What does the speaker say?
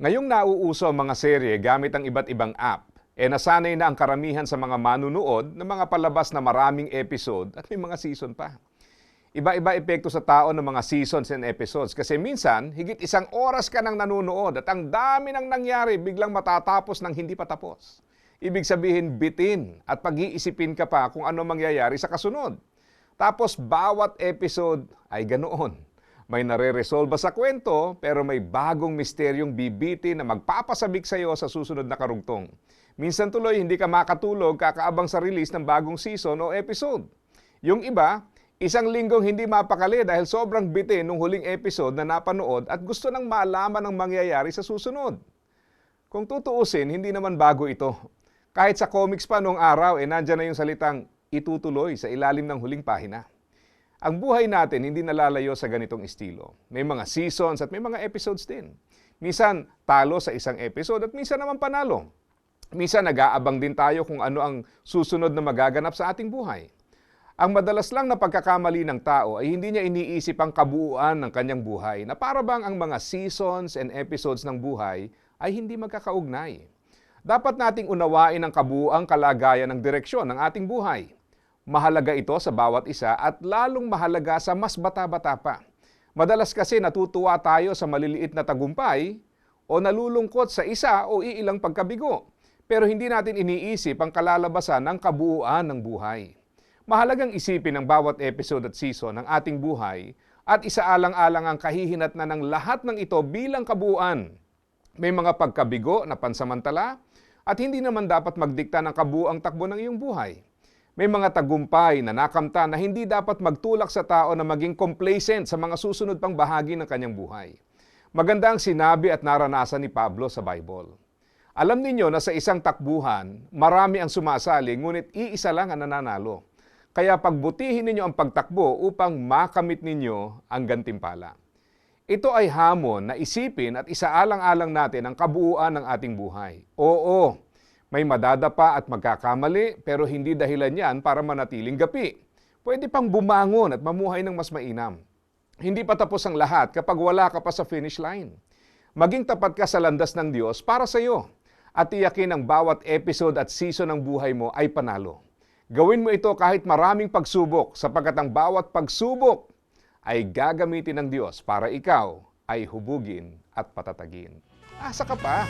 Ngayong nauuso ang mga serye gamit ang iba't ibang app, e nasanay na ang karamihan sa mga manunood ng mga palabas na maraming episode at may mga season pa. Iba-iba epekto sa tao ng mga seasons and episodes kasi minsan higit isang oras ka nang nanonood at ang dami nang nangyari biglang matatapos ng hindi pa tapos. Ibig sabihin bitin at pag-iisipin ka pa kung ano mangyayari sa kasunod. Tapos bawat episode ay ganoon. May nare-resolve sa kwento pero may bagong misteryong bibiti na magpapasabik sa iyo sa susunod na karugtong. Minsan tuloy hindi ka makatulog kakaabang sa release ng bagong season o episode. Yung iba, isang linggong hindi mapakali dahil sobrang bitin nung huling episode na napanood at gusto nang malaman ang mangyayari sa susunod. Kung tutuusin, hindi naman bago ito. Kahit sa comics pa noong araw, eh nandyan na yung salitang itutuloy sa ilalim ng huling pahina. Ang buhay natin hindi nalalayo sa ganitong estilo. May mga seasons at may mga episodes din. Minsan talo sa isang episode at minsan naman panalo. Minsan nag-aabang din tayo kung ano ang susunod na magaganap sa ating buhay. Ang madalas lang na pagkakamali ng tao ay hindi niya iniisip ang kabuuan ng kanyang buhay na para bang ang mga seasons and episodes ng buhay ay hindi magkakaugnay. Dapat nating unawain ang kabuuang kalagayan ng direksyon ng ating buhay. Mahalaga ito sa bawat isa at lalong mahalaga sa mas bata-bata pa. Madalas kasi natutuwa tayo sa maliliit na tagumpay o nalulungkot sa isa o iilang pagkabigo. Pero hindi natin iniisip ang kalalabasan ng kabuuan ng buhay. Mahalagang isipin ang bawat episode at season ng ating buhay at isaalang-alang ang kahihinat na ng lahat ng ito bilang kabuuan. May mga pagkabigo na pansamantala at hindi naman dapat magdikta ng kabuuang takbo ng iyong buhay. May mga tagumpay na nakamta na hindi dapat magtulak sa tao na maging complacent sa mga susunod pang bahagi ng kanyang buhay. Maganda ang sinabi at naranasan ni Pablo sa Bible. Alam ninyo na sa isang takbuhan, marami ang sumasali ngunit iisa lang ang nananalo. Kaya pagbutihin ninyo ang pagtakbo upang makamit ninyo ang gantimpala. Ito ay hamon na isipin at isaalang-alang natin ang kabuuan ng ating buhay. Oo, may madadapa at magkakamali pero hindi dahilan yan para manatiling gapi. Pwede pang bumangon at mamuhay ng mas mainam. Hindi pa tapos ang lahat kapag wala ka pa sa finish line. Maging tapat ka sa landas ng Diyos para sa iyo at tiyakin ang bawat episode at season ng buhay mo ay panalo. Gawin mo ito kahit maraming pagsubok sapagkat ang bawat pagsubok ay gagamitin ng Diyos para ikaw ay hubugin at patatagin. Asa ka pa?